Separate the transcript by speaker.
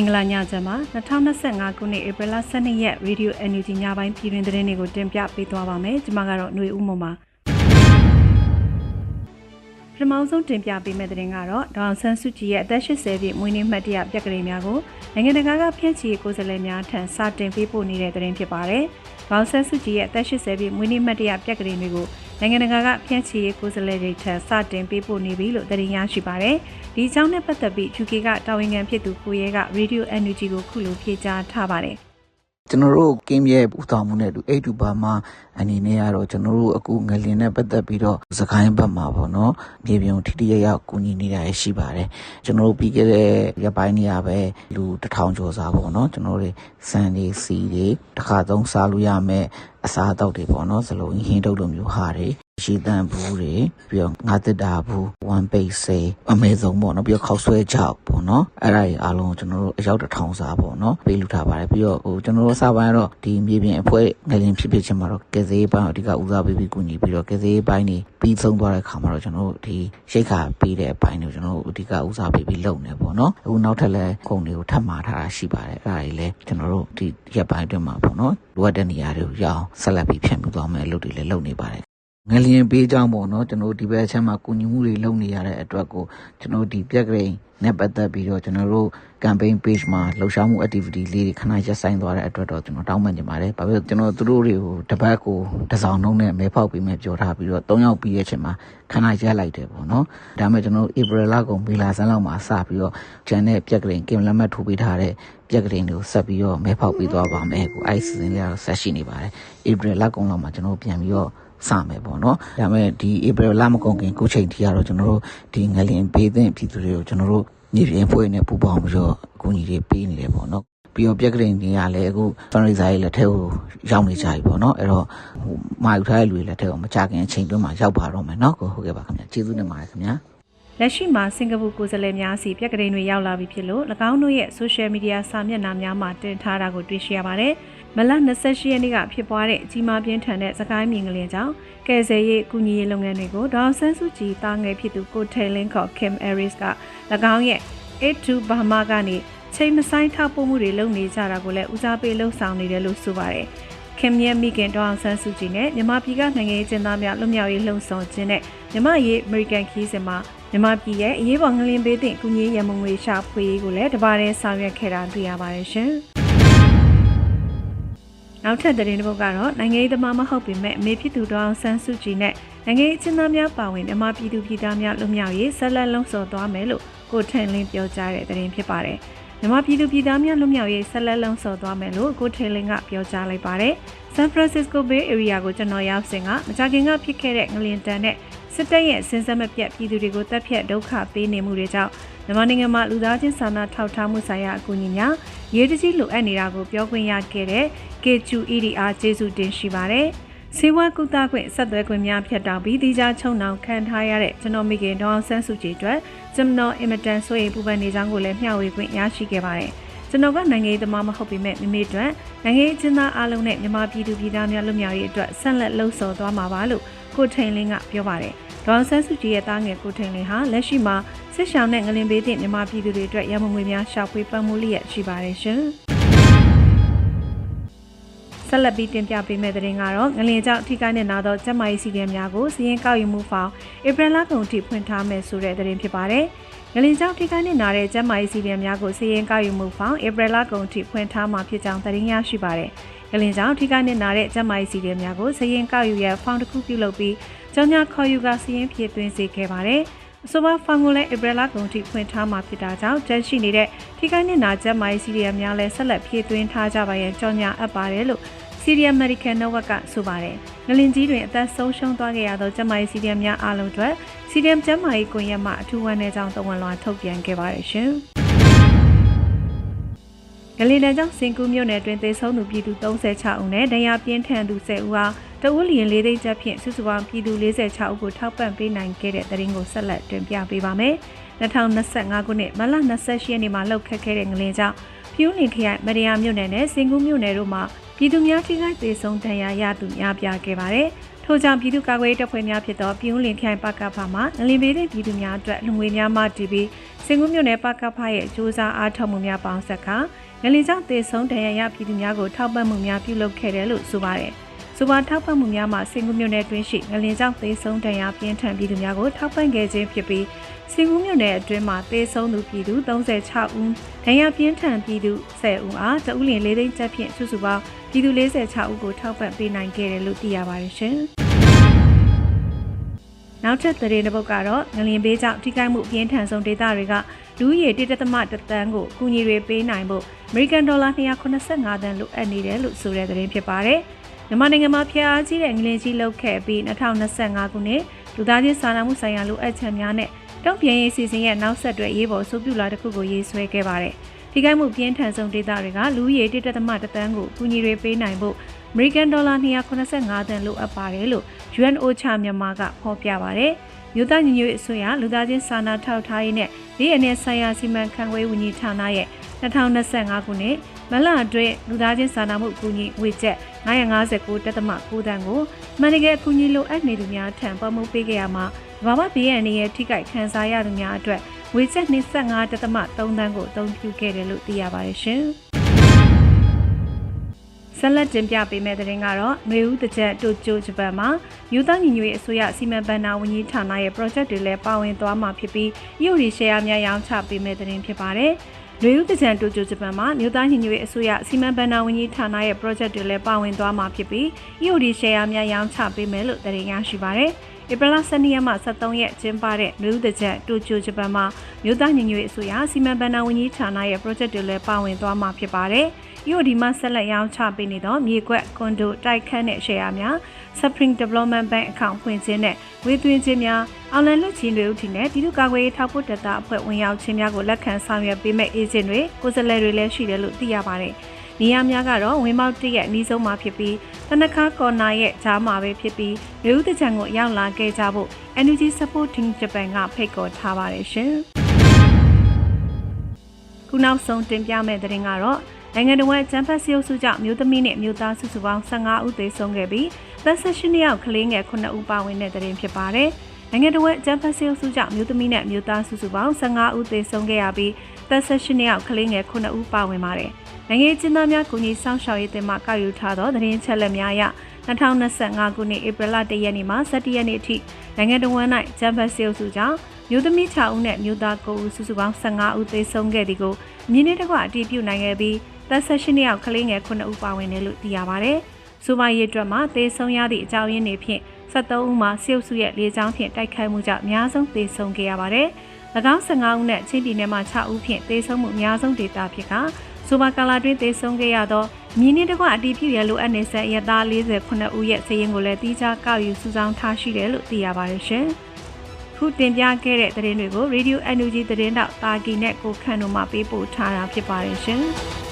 Speaker 1: မင်္ဂလာညချမ်းပါ2025ခုနှစ်ဧပြီလ12ရက် Radio NUG ညပိုင်းပြည်တွင်သတင်းတွေကိုတင်ပြပေးသွားပါမယ်ကျွန်မကတော့ຫນွေဦးမုံပါပထမဆုံးတင်ပြပေးမယ့်သတင်းကတော့ဒေါအောင်ဆန်းစုကြည်ရဲ့အသက်80ပြည့်မွေးနေ့မှတ်တရပြက်ကလေးများကိုနိုင်ငံတကာကဖျက်ချီကိုယ်စားလှယ်များထံစတင်ပေးပို့နေတဲ့သတင်းဖြစ်ပါတယ်။ဒေါအောင်ဆန်းစုကြည်ရဲ့အသက်80ပြည့်မွေးနေ့မှတ်တရပြက်ကလေးတွေကို နိုင်ငံတကာကဖျက်ချီကိုယ်စားလှယ်တွေထံစတင်ပေးပို့နေပြီလို့သတင်းရရှိပါတယ်။ဒီအကြောင်းနဲ့ပတ်သက်ပြီး UK ကတာဝန်ခံဖြစ်သူကိုရဲက Radio NUG ကိုခုလိုဖြေကြားထားပါတယ်။
Speaker 2: ကျွန်တော်တို့ကင်းရဲ့ပူဆောင်မှုနဲ့အတူအိတ်တူပါမှာအနေနဲ့ကတော့ကျွန်တော်တို့အခုငလင်နဲ့ပတ်သက်ပြီးတော့စကိုင်းဘက်မှာပေါ့နော်မြေပြင်ထိထိရရောက်ကူညီနေတာရရှိပါတယ်ကျွန်တော်တို့ပြီးခဲ့တဲ့ရက်ပိုင်းနေရပဲလူတစ်ထောင်ကျော်စာပေါ့နော်ကျွန်တော်တို့စံတွေစီတွေတစ်ခါသုံးစားလို့ရမယ်အစားအသောက်တွေပေါ့နော်စလုံးဟင်းတုပ်လိုမျိုးဟာတွေ ရှိတန်ဘူးတွေပြီးတော့ငါတက်တာဘူး one page စေအမေဆုံးပေါ့နော်ပြီးတော့ခောက်ဆွဲကြောက်ပေါ့နော်အဲ့ဒါတွေအားလုံးကျွန်တော်တို့အရောက်တစ်ထောင်စာပေါ့နော်ပေးလူထားပါတယ်ပြီးတော့ဟိုကျွန်တော်တို့စပိုင်းကတော့ဒီမြေပြင်အဖွဲ့ငလင်ဖြစ်ဖြစ်ချင်းမှာတော့ကဲစေးပိုင်းအဓိကဦးစားပေးပြီးကူညီပြီးတော့ကဲစေးပိုင်းနေပြီးဆုံးသွားတဲ့ခါမှာတော့ကျွန်တော်တို့ဒီရိတ်ခါပေးတဲ့အပိုင်းတွေကျွန်တော်တို့အဓိကဦးစားပေးပြီးလုပ်နေပေါ့နော်အခုနောက်ထပ်လည်းခုံတွေကိုထပ်မှာထားတာရှိပါတယ်အဲ့ဒါတွေလည်းကျွန်တော်တို့ဒီရက်ပိုင်းအတွင်းမှာပေါ့နော်လိုအပ်တဲ့နေရာတွေကိုရအောင်ဆက်လက်ပြီးဖြန့်ပြီးသွားမယ်လို့တွေလည်းလုပ်နေပါတယ် ငလျင်ပေးကြောင်းပေါ့နော်ကျွန်တော်တို့ဒီဘက်အချက်မှာကုညီမှုတွေလုပ်နေရတဲ့အတွက်ကိုကျွန်တော်တို့ဒီပြက်ကလေးနဲ့ပတ်သက်ပြီးတော့ကျွန်တော်တို့ campaign page မှာလှုပ်ရှားမှု activity လေးတွေခဏရက်ဆိုင်သွားတဲ့အတွက်တော့ကျွန်တော်တောင်းပန်နေပါတယ်။ဘာဖြစ်လို့ကျွန်တော်တို့တွေကိုတပတ်ကိုတစ်စောင်းနှုံးနဲ့မဲဖောက်ပြီးမဲ့ပြောထားပြီးတော့၃ယောက်ပြီးရဲ့ချိန်မှာခဏရက်လိုက်တယ်ပေါ့နော်။ဒါပေမဲ့ကျွန်တော်တို့ April လကုန်မေလဆန်းလောက်မှာစပြီးတော့ဂျန်တဲ့ပြက်ကလေးကင်လက်မှတ်ထိုးပေးထားတဲ့ပြက်ကလေးတွေကိုဆက်ပြီးတော့မဲဖောက်ပြီးသွားပါမယ်။ကိုအဲ့စီစဉ်လေးကတော့ဆက်ရှိနေပါတယ်။ April လကုန်လောက်မှာကျွန်တော်တို့ပြန်ပြီးတော့ စမယ်ပေါ့နော်ဒါပေမဲ့ဒီ April လမကုန်ခင်ခုချိန်ထိကတော့ကျွန်တော်တို့ဒီငလင်ပေးတဲ့ပြည်သူတွေကိုကျွန်တော်တို့မြေပြင်ဖွဲ့နေပူပေါင်းပြီးတော့အကူအညီတွေပေးနေတယ်ပေါ့နော်ပြီးတော့ပြက်ကလေးနေရလဲအခု fundraiser ရဲ့လက်ထက်ကိုရောက်နေကြပြီပေါ့နော်အဲ့တော့ဟိုမာယူထားတဲ့လူတွေလက်ထက်ကိုမကြခင်အချိန်တွင်းမှာရောက်ပါတော့မယ်နော်ကိုဟုတ်ကဲ့ပါခင်ဗျာကျေးဇူးတင်ပါတယ်ခင်ဗျာ
Speaker 1: လက်ရှိမှာစင်ကာပူကိုယ်စားလှယ်များစီပြက်ကလေးတွေရောက်လာပြီဖြစ်လို့၎င်းတို့ရဲ့ social media စာမျက်နှာများမှာတင်ထားတာကိုတွေ့ရှိရပါတယ်။ မလ28ရက်နေ့ကဖြစ်ပွားတဲ့အကြီးမားပြင်းထန်တဲ့စကိုင်းမြင်ကလေးကြောင့်ကယ်ဆယ်ရေးကူညီရေးလုပ်ငန်းတွေကိုဒေါအောင်ဆန်းစုကြည်တာငယ်ဖြစ်သူကိုထေလင်းခေါ် Kim Aris က၎င်းရဲ့82 Burma ကနေချိန်မဆိုင်ထောက်ပို့မှုတွေလုပ်နေကြတာကိုလည်းဦးစားပေးလှုံ့ဆော်နေတယ်လို့ဆိုပါတယ်။ခင်မြဲမိခင်ဒေါအောင်ဆန်းစုကြည်နဲ့မြမပြည်ကနိုင်ငံရေးကျင်းသားများလွတ်မြောက်ရေးလှုံ့ဆော်ခြင်းနဲ့မြမရေးအမေရိကန်ခီးစင်မှာမြမပြည်ရဲ့အရေးပေါ်ငလင်ပေးသည့်ကုညီရမငွေရှာဖွေရေးကိုလည်းတပါးတည်းဆောင်ရွက်ခဲ့တာတွေ့ရပါတယ်ရှင်။ နောက်ထပ်သတင်းတစ်ပုဒ်ကတော့နိုင်ငံရေးသမားမဟုတ်ပေမဲ့အမေဖြစ်သူဒေါအောင်ဆန်းစုကြည်နဲ့နိုင်ငံရေးကျင်းသားများပါဝင်မြမပြည်သူပြည်သားများလွတ်မြောက်ရေးဆက်လက်လှုံ့ဆော်သွားမယ်လို့ကိုထန်လင်းပြောကြားတဲ့သတင်းဖြစ်ပါတယ်။ မြန်မာပြည်သူပြည်သားများလွတ်မြောက်ရေးဆက်လက်လုံဆော်သွားမယ်လို့ကိုထေလင်ကပြောကြားလိုက်ပါတယ်။ San Francisco Bay Area ကိုကျွန်တော်ရောက်စဉ်ကမကြခင်ကဖြစ်ခဲ့တဲ့ငလင်တန်နဲ့စစ်တပ်ရဲ့စဉ်ဆက်မပြတ်ပြည်သူတွေကိုတပ်ဖြတ်ဒုက္ခပေးနေမှုတွေကြောင့်မြန်မာနိုင်ငံမှာလူသားချင်းစာနာထောက်ထားမှုဆိုင်ရာအကူအညီများရေးတကြီးလိုအပ်နေတာကိုပြောခွင့်ရခဲ့တဲ့ KQEDR ကျေးဇူးတင်ရှိပါတယ်။ စေဝါကုသခွင့်ဆက်သွယ်ခွင့်များဖြတ်တောက်ပြီးတိကျချုံနှောင်ခံထားရတဲ့ကျွန်တော်မိခင်ဒေါအောင်ဆန်းစုကြည်အတွက်ကျွန်တော်အင်မတန်ဆိုရင်ပူပန်နေကြောင်းကိုလည်းမျှဝေခွင့်ရရှိခဲ့ပါတယ်။ကျွန်တော်ကနိုင်ငံရေးသမားမဟုတ်ပေမဲ့မိမိအတွက်နိုင်ငံရေးအကျဉ်းသားအလုံးနဲ့မြန်မာပြည်သူပြည်သားများလွတ်မြောက်ရေးအတွက်ဆက်လက်လှုံ့ဆော်သွားမှာပါလို့ကိုထိန်လင်းကပြောပါတယ်။ဒေါအောင်ဆန်းစုကြည်ရဲ့တားငယ်ကိုထိန်လင်းဟာလက်ရှိမှာစစ်ဆောင်နဲ့ငလင်ပေးတဲ့မြန်မာပြည်သူတွေအတွက်ရမငွေများရှာဖွေပံ့ပိုးလျက်ရှိပါတယ်ရှင်။ ဆက်လက်ပြီးတင်ပြပေးမယ့်သတင်းကတော့ငလင်ကြောင့်ထိခိုက်နေနာသောကျမကြီးစီကံများကိုစီရင်ကောက်ယူမှုဖောင်ဧပြီလကုန်ထိဖွင့်ထားမယ်ဆိုတဲ့သတင်းဖြစ်ပါတယ်။ငလင်ကြောင့်ထိခိုက်နေနာတဲ့ကျမကြီးစီကံများကိုစီရင်ကောက်ယူမှုဖောင်ဧပြီလကုန်ထိဖွင့်ထားမှာဖြစ်ကြောင်းသတင်းရရှိပါတယ်။ငလင်ကြောင့်ထိခိုက်နေနာတဲ့ကျမကြီးစီကံများကိုစီရင်ကောက်ယူရဖောင်တစ်ခုပြုလုပ်ပြီးကျောင်းညာခေါ်ယူကစီရင်ဖြစ်သွင်းစေခဲ့ပါတယ်။ အဆိုပါဖောင်ကိုလည်းဧပြီလကုန်ထိဖွင့်ထားမှာဖြစ်တာကြောင့်တက်ရှိနေတဲ့ထိခိုက်နေနာကျမကြီးစီကံများလည်းဆက်လက်ဖြည့်သွင်းထားကြပါရန်ကြောင်းညာအပ်ပါတယ်လို့ Syria Medical Network ကဆိုပါတယ်။ငလင်ကြီးတွင်အသက်ဆုံးရှုံးသွားခဲ့ရသောကျန်းမာရေးစီဒီယမ်များအားလုံးအတွက်စီဒီယမ်ကျန်းမာရေးကွန်ရက်မှအထူးဝန်ထဲကြောင်းတဝန်လွှာထုတ်ပြန်ခဲ့ပါတယ်ရှင်။ငလင်တန်းကြောင့်စင်ကူးမြို့နယ်တွင်သေဆုံးသူပြည်သူ36ဦးနဲ့ဒဏ်ရာပြင်းထန်သူ10ဦးအား တဦးလျင်လေးသိန်းချက်ဖြင့်စုစုပေါင်းပြည်သူ46ဦးကိုထောက်ပံ့ပေးနိုင်ခဲ့တဲ့တဲ့ရင်ကိုဆက်လက်တင်ပြပေးပါမယ်။2025ခုနှစ်မလ28ရက်နေ့မှာလှုပ်ခတ်ခဲ့တဲ့ငလင်ကြောင့်ဖြူးလင်ခရိုင်မရယာမြို့နယ်နဲ့စင်ကူးမြို့နယ်တို့မှာပြည်သူများထိခိုက်သေးဆုံးဒဏ်ရာရသူများပြားခဲ့ပါတယ်။ထို့ကြောင့်ပြည်သူ့ကာကွယ်ရေးတပ်ဖွဲ့များဖြစ်သောပြည်ဦးလင်ခိုင်ပကဖမှငလင်ပေးတဲ့ပြည်သူများအတွက်လူငွေများမှတည်ပြီးစင်ကူးမြို့နယ်ပကဖရဲ့အကျိုးစားအားထုတ်မှုများပေါင်းဆက်ခါငလင်ကြောင့်တေဆုံးဒဏ်ရာရပြည်သူများကိုထောက်ပံ့မှုများပြုလုပ်ခဲ့တယ်လို့ဆိုပါတယ်။ စူပါထောက်ပံ့မှုများမှာစင်ကူးမြို့နယ်တွင်းရှိငလင်ကြောင့်တေဆုံးဒဏ်ရာပြင်းထန်ပြည်သူများကိုထောက်ပံ့ခဲ့ခြင်းဖြစ်ပြီးစင်ကူးမြို့နယ်အတွင်းမှာတေဆုံးသူပြည်သူ36ဦးဒဏ်ရာပြင်းထန်ပြည်သူ10ဦးအားတဦးလင်၄သိန်းကျပ်ဖြင့်စုစုပေါင်းပြည်သူ46ဦးကိုထောက်ပံ့ပေးနိုင်ခဲ့တယ်လို့သိရပါတယ်ရှင်။နောက်ထပ်သတင်းတစ်ပုဒ်ကတော့ငလင်ဘေးကြောင့်ထိခိုက်မှုအပြင်းထန်ဆုံးဒေသတွေကလူဦးရေ1.3တန်းကိုကူညီတွေပေးနိုင်ဖို့အမေရိကန်ဒေါ်လာ285တန်းလိုအပ်နေတယ်လို့ဆိုတဲ့သတင်းဖြစ်ပါတယ်။ မြန်မာနိုင်ငံမှာဖျက်အားကြီးတဲ့ငလင်ကြီးလှုပ်ခဲ့ပြီး2025ခုနှစ်လူသားချင်းစာနာမှုဆိုင်ရာလိုအပ်ချက်များနဲ့တုံ့ပြန်ရေးစီစဉ်ရဲ့နောက်ဆက်တွဲရေးပေါ်ဆိုပြုလာတစ်ခုကိုရေးဆွဲခဲ့ပါတယ်။ထိခိုက်မှုပြင်းထန်ဆုံးဒေသတွေကလူဦးရေ1.3တန်းကိုကူညီတွေပေးနိုင်ဖို့အမေရိကန်ဒေါ်လာ285တန်းလိုအပ်ပါတယ်လို့ UNOCHA မြန်မာကဖော်ပြပါဗျ။ မြို့သားညီညွတ်ရေးအစိုးရလူသားချင်းစာနာထောက်ထားရေးနဲ့ဒီအနဲ့ဆိုင်ရာစီမံခန့်ခွဲဝန်ကြီးဌာနရဲ့2025ခုနှစ်မလအတွင်းလူသားချင်းစာနာမှုအကူအညီဝေချက်959တက်သမ9တန်းကိုမန်နဂဲအကူအညီလိုအပ်နေသူများထံပမှုပေးခဲ့ရမှာဘာမဘီယန်ရဲ့ထိခိုက်ခံစားရသူများအတွက်ဝေချက်25တက်သမ3တန်းကိုအသုံးပြုခဲ့တယ်လို့သိရပါတယ်ရှင်။ ဆက်လက်တင်ပြပေးမယ့်သတင်းကတော့ຫນွေဦးတကြက်တိုကျိုဂျပန်မှာယူသားညီညွတ်ရေးအစိုးရစီမံဘဏ္ဍာဝန်ကြီးဌာနရဲ့ project တွေလည်းပါဝင်သွားမှာဖြစ်ပြီးရုပ်ရည် share များရောင်းချပေးမယ့်သတင်းဖြစ်ပါတယ်။လူဦးတကြံတိုကျိုဂျပန်မှာမြို့သားညီညွတ်ရေးအစိုးရစီမံဘဏ္ဍာဝန်ကြီးဌာနရဲ့ project တွေလည်းပါဝင်သွားမှာဖြစ်ပြီး EOD share များရောင်းချပေးမယ်လို့သတင်းရရှိပါရယ်။ဧပြီလ12ရက်မှ23ရက်ကျင်းပတဲ့လူဦးတကြံတိုကျိုဂျပန်မှာမြို့သားညီညွတ်ရေးအစိုးရစီမံဘဏ္ဍာဝန်ကြီးဌာနရဲ့ project တွေလည်းပါဝင်သွားမှာဖြစ်ပါတယ်။ EOD မှာဆက်လက်ရောင်းချပေးနေသောမြေကွက်ကွန်ဒိုတိုက်ခန်းတဲ့ share များ Spring Development Bank အကောင့်ဖွင့်ခြင်းနဲ့ဝေသွင်းခြင်းများအောင်လန်လွတ်ချင်းတွေဥတီနဲ့ပြည်သူ့ကာကွယ်ရေးထောက်ပို့တပ်သားအဖွဲ့ဝင်ရောက်ခြင်းများကိုလက်ခံဆောင်ရွက်ပေးမဲ့အေဂျင့်တွေကိုယ်စားလှယ်တွေလည်းရှိတယ်လို့သိရပါတယ်။နေရာများကတော့ဝင်းမောက်တရဲ့အနီးဆုံးမှာဖြစ်ပြီးတနခါကော်နာရဲ့ဂျားမှာပဲဖြစ်ပြီးလူဦးတချံကိုရောက်လာခဲ့ကြဖို့ Energy Supporting Japan ကဖိတ်ခေါ်ထားပါတယ်ရှင်။ခုနောက်ဆုံးတင်ပြမယ့်သတင်းကတော့ နိုင်ငံတော်ရဲ့ကျန်းဖတ်စီအုပ်စုကြောင့်မျိုးသမီးနဲ့မျိုးသားစုစုပေါင်း15ဦးသေဆုံးခဲ့ပြီးသက်ဆက်ရှင်ယောက်ကလေးငယ်9ဦးပါဝင်တဲ့တဲ့ရင်ဖြစ်ပါတယ်။နိုင်ငံတော်ရဲ့ကျန်းဖတ်စီအုပ်စုကြောင့်မျိုးသမီးနဲ့မျိုးသားစုစုပေါင်း15ဦးသေဆုံးခဲ့ရပြီးသက်ဆက်ရှင်ယောက်ကလေးငယ်9ဦးပါဝင်ပါတယ်။နိုင်ငံကျင်းသားများကူညီဆောင်ရှောက်ရေးတင်မှကောက်ယူထားသောသတင်းချက်လက်များအရ2025ခုနှစ်ဧပြီလ1ရက်နေ့မှ17ရက်နေ့အထိနိုင်ငံတော်ဝန်၌ကျန်းဖတ်စီအုပ်စုကြောင့်မျိုးသမီး6ဦးနဲ့မျိုးသား9ဦးစုစုပေါင်း15ဦးသေဆုံးခဲ့သည်ကိုမြင်းနှင့်တကွအတည်ပြုနိုင်ခဲ့ပြီး သက်ဆက်ရှင်ယောက်ကလေးငယ်9ဦးပါဝင်တယ်လို့သိရပါဗျ။စူပါရေးအတွက်မှာသေဆုံးရသည့်အကြောင်းရင်းတွေဖြင့်73ဦးမှာစေုပ်စုရဲ့လေကြောင်းဖြင့်တိုက်ခိုက်မှုကြောင့်အများဆုံးသေဆုံးခဲ့ရပါတယ်။၎င်း15ဦးနဲ့ချင်းပြည်နယ်မှာ6ဦးဖြင့်သေဆုံးမှုအများဆုံးဒေသဖြစ်ကစူပါကာလာတွင်သေဆုံးခဲ့ရသောမြင်းနှင့်တကွအတီးဖြစ်ရလိုအပ်နေဆက်ရသား48ဦးရဲ့စည်ရင်ကိုလည်းတီးခြားကောက်ယူစုဆောင်းထားရှိတယ်လို့သိရပါတယ်ရှင်။ခုတင်ပြခဲ့တဲ့သတင်းတွေကို Radio NUG သတင်းတောက်တာကီနဲ့ကိုခန့်တို့မှပေးပို့ထားတာဖြစ်ပါတယ်ရှင်။